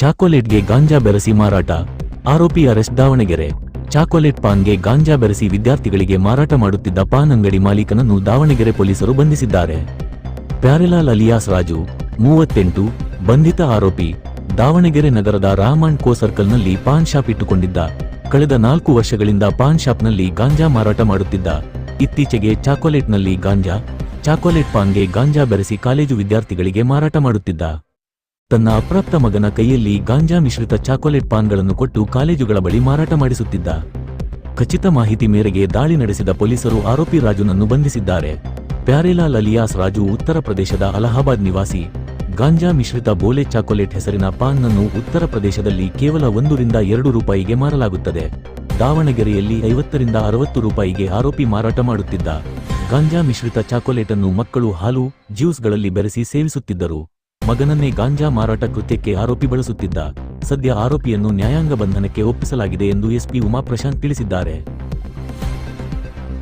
ಚಾಕೊಲೇಟ್ಗೆ ಗಾಂಜಾ ಬೆರೆಸಿ ಮಾರಾಟ. ಆರೋಪಿ ಅರೆಸ್ಟ್ ದಾವಣಗೆರೆ. ಚಾಕೊಲೇಟ್ ಪಾನ್ಗೆ ಗಾಂಜಾ ಬೆರೆಸಿ ವಿದ್ಯಾರ್ಥಿಗಳಿಗೆ ಮಾರಾಟ ಮಾಡುತ್ತಿದ್ದ ಪಾನ್ ಅಂಗಡಿ ಮಾಲೀಕನನ್ನು ದಾವಣಗೆರೆ ಪೊಲೀಸರು ಬಂಧಿಸಿದ್ದಾರೆ. ಪ್ಯಾರೆಲಾಲ್ ಅಲಿಯಾಸ್ ರಾಜು, ಮೂವತ್ತೆಂಟು, ಬಂಧಿತ ಆರೋಪಿ, ದಾವಣಗೆರೆ ನಗರದ ರಾಮನ್ ಕೋ ಸರ್ಕಲ್ನಲ್ಲಿ ಪಾನ್ ಶಾಪ್ ಇಟ್ಟುಕೊಂಡಿದ್ದ. ಕಳೆದ ನಾಲ್ಕು ವರ್ಷಗಳಿಂದ ಪಾನ್ ಶಾಪ್ನಲ್ಲಿ ಗಾಂಜಾ ಮಾರಾಟ ಮಾಡುತ್ತಿದ್ದ. ಇತ್ತೀಚೆಗೆ ಚಾಕೊಲೇಟ್ನಲ್ಲಿ ಗಾಂಜಾ, ಚಾಕೊಲೇಟ್ ಪಾನ್ಗೆ ಗಾಂಜಾ ಬೆರೆಸಿ ಕಾಲೇಜು ವಿದ್ಯಾರ್ಥಿಗಳಿಗೆ ಮಾರಾಟ ಮಾಡುತ್ತಿದ್ದ. ತನ್ನ ಅಪ್ರಾಪ್ತ ಮಗನ ಕೈಯಲ್ಲಿ ಗಾಂಜಾ ಮಿಶ್ರಿತ ಚಾಕೊಲೇಟ್ ಪಾನ್ಗಳನ್ನು ಕೊಟ್ಟು ಕಾಲೇಜುಗಳ ಬಳಿ ಮಾರಾಟ ಮಾಡಿಸುತ್ತಿದ್ದ. ಖಚಿತ ಮಾಹಿತಿ ಮೇರೆಗೆ ದಾಳಿ ನಡೆಸಿದ ಪೊಲೀಸರು ಆರೋಪಿ ರಾಜುನನ್ನು ಬಂಧಿಸಿದ್ದಾರೆ. ಪ್ಯಾರೇಲಾಲ್ ಅಲಿಯಾಸ್ ರಾಜು ಉತ್ತರ ಪ್ರದೇಶದ ಅಲಹಾಬಾದ್ ನಿವಾಸಿ. ಗಾಂಜಾ ಮಿಶ್ರಿತ ಬೋಲೆ ಚಾಕೊಲೇಟ್ ಹೆಸರಿನ ಪಾನ್ನನ್ನು ಉತ್ತರ ಪ್ರದೇಶದಲ್ಲಿ ಕೇವಲ ಒಂದರಿಂದ ಎರಡು ರೂಪಾಯಿಗೆ ಮಾರಲಾಗುತ್ತದೆ. ದಾವಣಗೆರೆಯಲ್ಲಿ ಐವತ್ತರಿಂದ ಅರವತ್ತು ರೂಪಾಯಿಗೆ ಆರೋಪಿ ಮಾರಾಟ ಮಾಡುತ್ತಿದ್ದ. ಗಾಂಜಾ ಮಿಶ್ರಿತ ಚಾಕೊಲೇಟನ್ನು ಮಕ್ಕಳು ಹಾಲು, ಜ್ಯೂಸ್ಗಳಲ್ಲಿ ಬೆರೆಸಿ ಸೇವಿಸುತ್ತಿದ್ದರು. ಮಗನನ್ನೇ ಗಾಂಜಾ ಮಾರಾಟ ಕೃತ್ಯಕ್ಕೆ ಆರೋಪಿ ಬಳಸುತ್ತಿದ್ದ. ಸದ್ಯ ಆರೋಪಿಯನ್ನು ನ್ಯಾಯಾಂಗ ಬಂಧನಕ್ಕೆ ಒಪ್ಪಿಸಲಾಗಿದೆ ಎಂದು ಎಸ್ಪಿ ಉಮಾ ಪ್ರಶಾಂತ್ ತಿಳಿಸಿದ್ದಾರೆ.